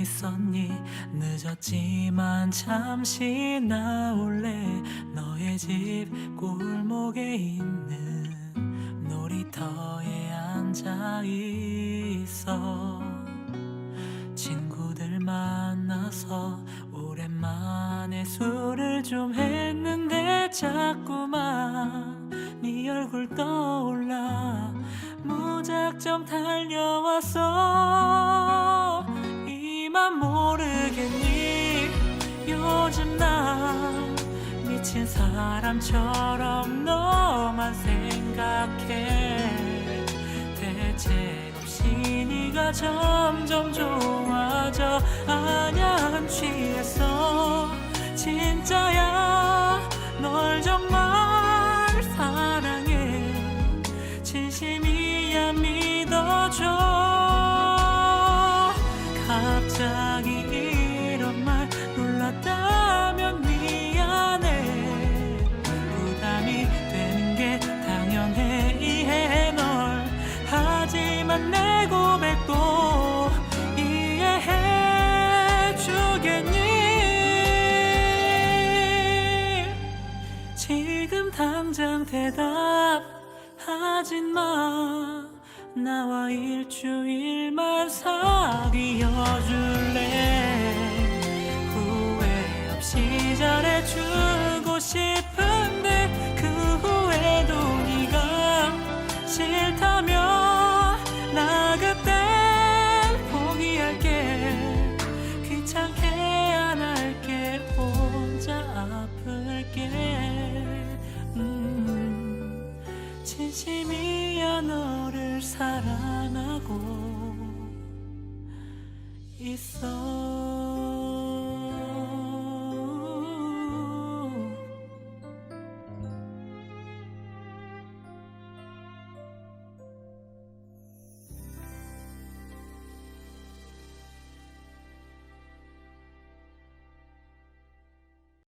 있었니? 늦었지만 잠시 나올래? 너의 집 골목에 있는 놀이터에 앉아 있어. 친구들 만나서 오랜만에 술을 좀 했는데 자꾸만 네 얼굴 떠올라. 무작정 달려왔어 요즘 나 미친 사람처럼 너만 생각해. 대책 없이 네가 점점 좋아져. 아냐 안 취했어 하지만 내 고백도 이해해 주겠니? 지금 당장 대답하진 마. 나와 일주일만 사귀어 줄래 진심이야 너를 사랑하고 있어